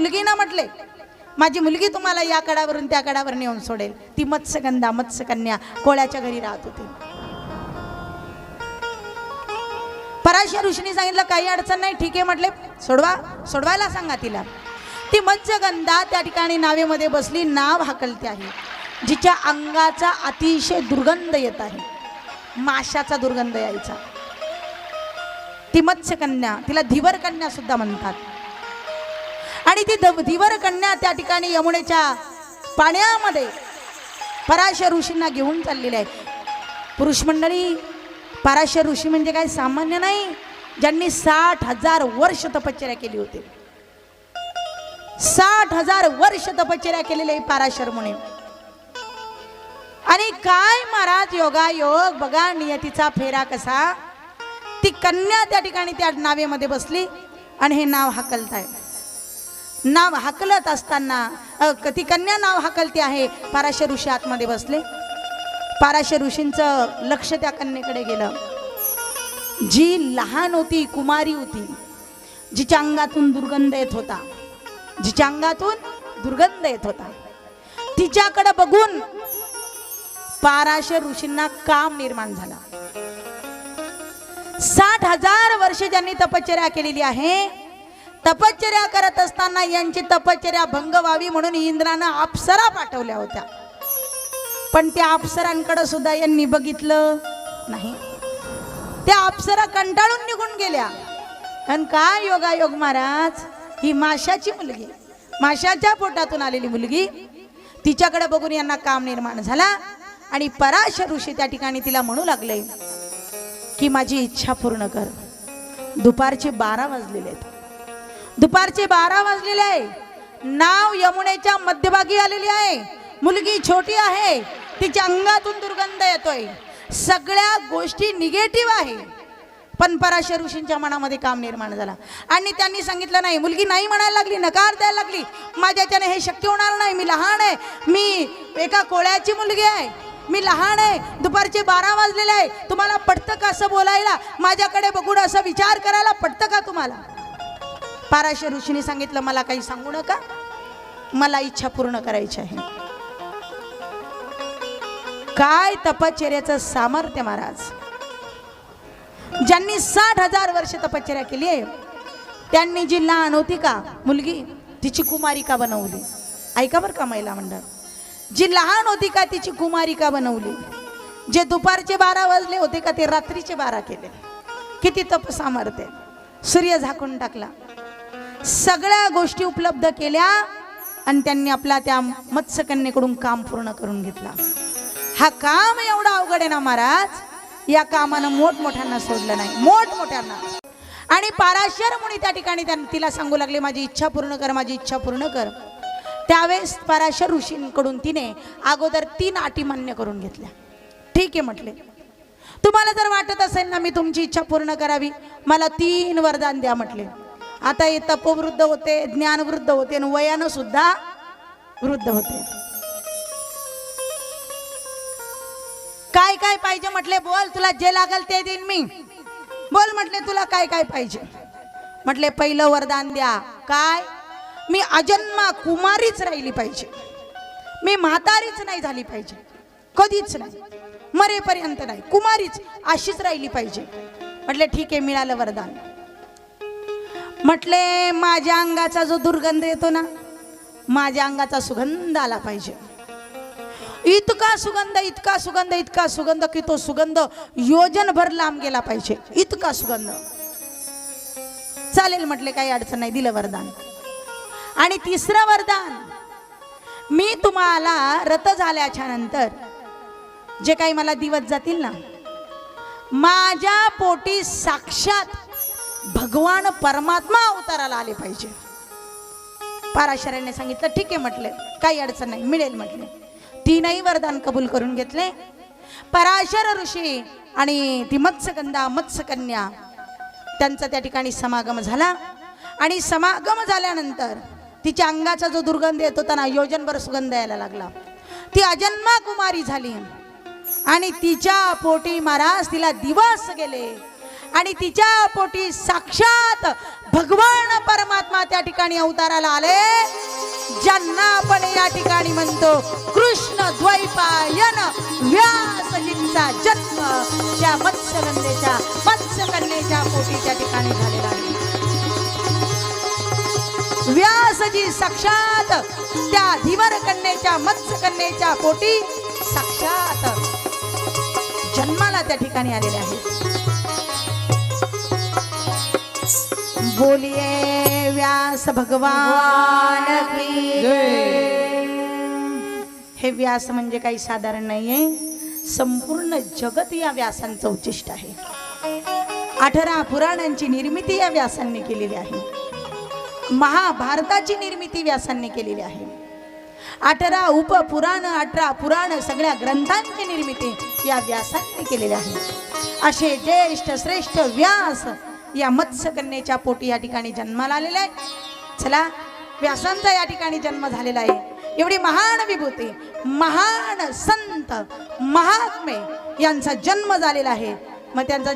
मुलगी ना म्हटले माझी मुलगी तुम्हाला या कडावरून त्या कडावर नेऊन सोडेल. ती मत्स्यगंधा मत्स्यकन्या कोळ्याच्या घरी राहत होती. पराशर ऋषीने सांगितलं काही अडचण नाही ठीक आहे म्हटले सोडवा सोडवायला सांगा तिला. ती मत्स्यगंधा त्या ठिकाणी नावेमध्ये बसली नाव हाकलते आहे जिच्या अंगाचा अतिशय दुर्गंध येत आहे माशाचा दुर्गंध यायचा. ती मत्स्यकन्या तिला धीवर कन्या सुद्धा म्हणतात. आणि ती धीवर कन्या त्या ठिकाणी यमुनेच्या पाण्यामध्ये पराशर ऋषींना घेऊन चाललेली आहे. पुरुष मंडळी पराशर ऋषी म्हणजे काय? सामान्य नाही ज्यांनी साठ हजार वर्ष तपश्चर्या केली होती. साठ हजार वर्ष तपश्चर्या केलेले पाराशर मुनी. आणि काय महाराज योगा योग बघा नियतीचा फेरा कसा. ती कन्या त्या ठिकाणी त्या नावेमध्ये बसली आणि हे नाव हाकलताय. नाव हाकलत असताना ती कन्या नाव हाकलते आहे? पाराशे ऋषी आतमध्ये बसले. पाराशे ऋषींचं लक्ष त्या कन्येकडे गेलं. जी लहान होती कुमारी होती जिच्या अंगातून दुर्गंध येत होता जिच्या अंगातून दुर्गंध येत होता तिच्याकडे बघून पाराशे ऋषींना काम निर्माण झाला. साठ हजार वर्ष ज्यांनी तपश्चर्या केलेली आहे तपश्चर्या करत असताना यांची तपश्चर्या भंग व्हावी म्हणून इंद्रानं अप्सरा पाठवल्या होत्या. पण त्या अप्सरांकडे सुद्धा यांनी बघितलं नाही. त्या अप्सरा कंटाळून निघून गेल्या. आणि काय योगायोग महाराज? ही माशाची मुलगी. माशाच्या पोटातून आलेली मुलगी. तिच्याकडे बघून यांना काम निर्माण झाला आणि पराश ऋषी त्या ठिकाणी तिला म्हणू लागले की माझी इच्छा पूर्ण कर. दुपारचे बारा वाजलेले आहेत. दुपारचे बारा वाजलेले आहे. नाव यमुनेच्या मध्यभागी आलेली आहे. मुलगी छोटी आहे. तिच्या अंगातून दुर्गंध येतोय. सगळ्या गोष्टी निगेटिव्ह आहे. पण पराशर ऋषींच्या मनामध्ये काम निर्माण झाला. आणि त्यांनी सांगितलं नाही मुलगी नाही म्हणायला लागली नकार द्यायला लागली. माझ्याच्याने हे शक्य होणार नाही. मी लहान आहे. मी एका कोळ्याची मुलगी आहे. मी लहान आहे. दुपारचे बारा वाजलेले आहे. तुम्हाला पटतं का असं बोलायला? माझ्याकडे बघून असं विचार करायला पटतं का तुम्हाला? पाराशे ऋषीने सांगितलं मला काही सांगू नका. मला इच्छा पूर्ण करायची आहे. काय तपश्चर्याचं सामर्थ्य महाराज? ज्यांनी साठ हजार वर्ष तपश्चर्या केली आहे त्यांनी जी लहान होती का मुलगी तिची कुमारिका बनवली? ऐका बरं का महिला मंडळ. जी लहान होती का तिची कुमारिका बनवली? जे दुपारचे बारा वाजले होते का ते रात्रीचे बारा केले. किती तप सामर्थ्य सूर्य झाकून टाकला. सगळ्या गोष्टी उपलब्ध केल्या आणि त्यांनी आपला त्या मत्स्यकन्येकडून काम पूर्ण करून घेतला. हा काम एवढा अवघड आहे ना महाराज? या कामानं मोठमोठ्यांना सोडलं नाही. मोठमोठ्यांना आणि पाराशर मुनी त्या ठिकाणी तिला सांगू लागले माझी इच्छा पूर्ण कर माझी इच्छा पूर्ण कर. त्यावेळेस पराशर ऋषींकडून तिने अगोदर तीन अटी मान्य करून घेतल्या. ठीक आहे म्हटले. तुम्हाला जर वाटत असेल ना मी तुमची इच्छा पूर्ण करावी मला तीन वरदान द्या म्हटले. आता हे तपवृद्ध होते ज्ञानवृद्ध होते आणि वयानं सुद्धा वृद्ध होते. काय काय पाहिजे म्हटले? बोल तुला जे लागल ते देईन मी. बोल म्हटले तुला काय काय पाहिजे? म्हटले पहिलं वरदान द्या. काय? मी अजन्मा कुमारीच राहिली पाहिजे. मी म्हातारीच नाही झाली पाहिजे. कधीच नाही. मरेपर्यंत नाही. कुमारीच अशीच राहिली पाहिजे. म्हटले ठीक आहे मिळालं वरदान. म्हटले माझ्या अंगाचा जो दुर्गंध येतो ना माझ्या अंगाचा सुगंध आला पाहिजे. इतका सुगंध इतका सुगंध इतका सुगंध की तो सुगंध योजनभर लांब गेला पाहिजे. इतका सुगंध. चालेल म्हटले काही अडचण नाही दिलं वरदान. आणि तिसरं वरदान मी तुम्हाला रत झाल्याच्यानंतर जे काही मला दिवस जातील ना माझ्या पोटी साक्षात भगवान परमात्मा अवताराला आले पाहिजे. पाराशराने सांगितलं ठीक आहे म्हटले. काही अडचण नाही. मिळेल म्हटले. तीनही वरदान कबूल करून घेतले. पराशर ऋषी आणि ती मत्स्यगंधा मत्स्यकन्या त्यांचा त्या ठिकाणी समागम झाला. आणि समागम झाल्यानंतर तिच्या अंगाचा जो दुर्गंध येत होता ना योजनभर सुगंध यायला लागला. ती अजन्मा कुमारी झाली. आणि तिच्या पोटी महाराज तिला दिवस गेले. आणि तिच्या पोटी साक्षात भगवान परमात्मा त्या ठिकाणी अवताराला आले. ज्यांना आपण या ठिकाणी म्हणतो कृष्ण द्वैपायन व्यासजींचा जन्म. त्या मत्स्यगंधेच्या मत्स्यकन्येच्या पोटी त्या ठिकाणी झालेला आहे व्यासजी साक्षात त्या धीवर कन्येच्या मत्स्यकन्येच्या पोटी साक्षात जन्माला त्या ठिकाणी आलेले आहेत. बोलिये व्यास भगवान की हे व्यास म्हणजे काही साधारण नाहीये. संपूर्ण जगत या व्यासांचं उच्चिष्ट आहे. अठरा पुराणांची निर्मिती या व्यासांनी केलेली आहे. महाभारताची निर्मिती व्यासांनी केलेली आहे. अठरा उपपुराण अठरा पुराण सगळ्या ग्रंथांची निर्मिती या व्यासांनी केलेली आहे. असे ज्येष्ठ श्रेष्ठ व्यास या मत्स्यकन्येच्या पोटी या ठिकाणी जन्माला आलेला आहे चला व्यासांचा या ठिकाणी जन्म झालेला आहे. एवढी महान विभूती महान संत महात्मे यांचा जन्म झालेला आहे. मग त्यांचा